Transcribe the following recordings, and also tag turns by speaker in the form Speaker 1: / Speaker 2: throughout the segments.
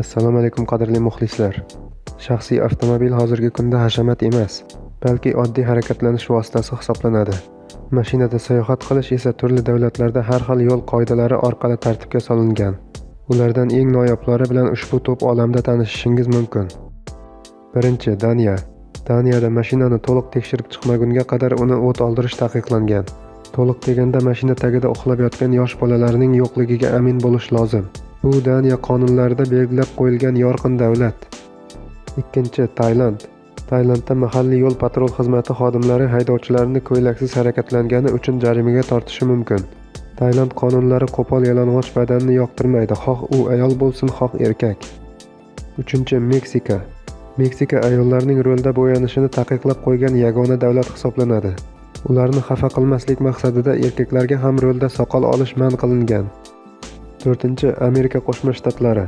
Speaker 1: Assalomu alaykum qadrli muxlislar. Shaxsiy avtomobil hozirgi kunda hashamat emas, balki oddiy harakatlanish vositasi hisoblanadi. Mashinada sayohat qilish esa turli davlatlarda har xil yo'l qoidalari orqali tartibga solingan. Ulardan eng noyoblari bilan ushbu to'p olamda tanishishingiz mumkin. Birinchi Daniya. Daniyada mashinani to'liq tekshirib chiqmagunga qadar uni o't oldirish taqiqlangan. To'liq deganda mashina tagida uxlab yotgan yosh bolalarning yo'qligiga amin bo'lish lozim. Bu Daniya qonunlarida belgilab qo'yilgan yorqin davlat. Ikkinchi Tailand. Tailandda mahalliy yo'l patrul xizmati xodimlari haydovchilarni ko'ylaksiz harakatlangani uchun jarimaga tortishi mumkin. Tailand qonunlari qo'pol yalang'och badanni yoqtirmaydi, xoh u ayol bo'lsin, xoh erkak. Uchinchi Meksika. Meksika ayollarning rulda bo'yanishini taqiqlab qo'ygan yagona davlat hisoblanadi. Ularni xafa qilmaslik maqsadida erkaklarga ham rulda soqol olish man qilingan. To'rtinchi Amerika Qo'shma Shtatlari.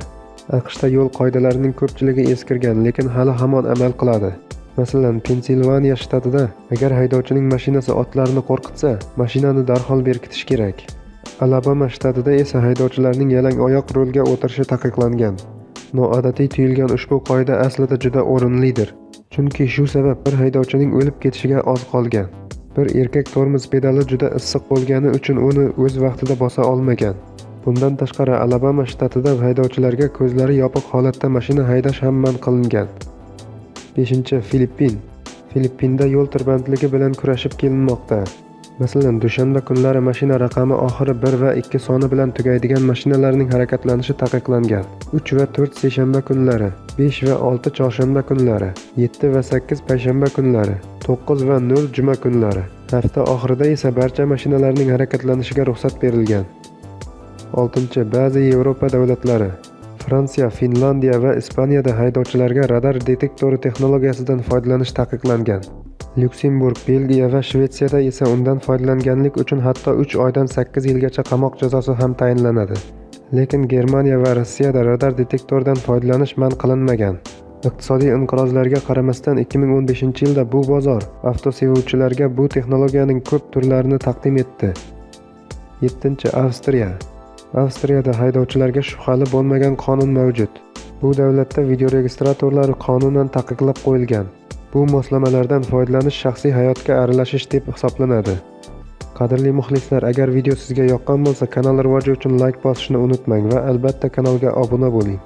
Speaker 1: AQShda yo'l qoidalarining ko'pchiligi eskirgan, lekin hali hamon amal qiladi. Masalan, Pensilvaniya shtatida agar haydovchining mashinasi otlarni qo'rqitsa, mashinani darhol berkitish kerak. Alabama shtatida esa haydovchilarning yalang oyoq rulga o'tirishi taqiqlangan. Noodatiy tuyulgan ushbu qoida aslida juda o'rinlidir. Chunki shu sabab bir haydovchining o'lib ketishiga oz qolgan. Bir erkak tormoz pedali juda issiq bo'lgani uchun uni o'z vaqtida bosa olmagan. Bundan tashqari Alabama shtatida haydovchilarga ko'zlari yopiq holatda mashina haydash ham man qilingan. 5. Filippin. Filippinda yo'l tirbandligi bilan kurashib kelinmoqda. Masalan, dushanba kunlari mashina raqami oxiri 1 va 2 soni bilan tugaydigan mashinalarning harakatlanishi taqiqlangan. 3 va 4 seshanba kunlari, 5 va 6 chorshanba kunlari, 7 va 8 payshanba kunlari, 9 va 0 juma kunlari. Hafta oxirida esa barcha mashinalarning harakatlanishiga ruxsat berilgan. 6. Ba'zi Yevropa davlatlari Fransiya, Finlandiya va Ispaniyada haydovchilarga radar detektori texnologiyasidan foydalanish taqiqlangan. Lyuksemburg, Belgiya va Shvetsiyada esa undan foydalanganlik uchun hatto 3 oydan 8 yilgacha qamoq jazosi ham tayinlanadi. Lekin Germaniya va Rossiyada radar detektoridan foydalanish man qilinmagan. Iqtisodiy inqirozlarga qaramasdan 2015-yilda bu bozor avtosevuvchilarga bu texnologiyaning ko'p turlarini taqdim etdi. 7. Avstriya Avstriyada haydovchilarga shubhali bo'lmagan qonun mavjud. Bu davlatda videoregistratorlar qonunan taqiqlab qo'yilgan. Bu moslamalardan foydalanish shaxsiy hayotga aralashish deb hisoblanadi. Qadrli muxlislar, agar video sizga yoqqan bo'lsa, kanal rivoji uchun like bosishni unutmang va albatta kanalga obuna bo'ling.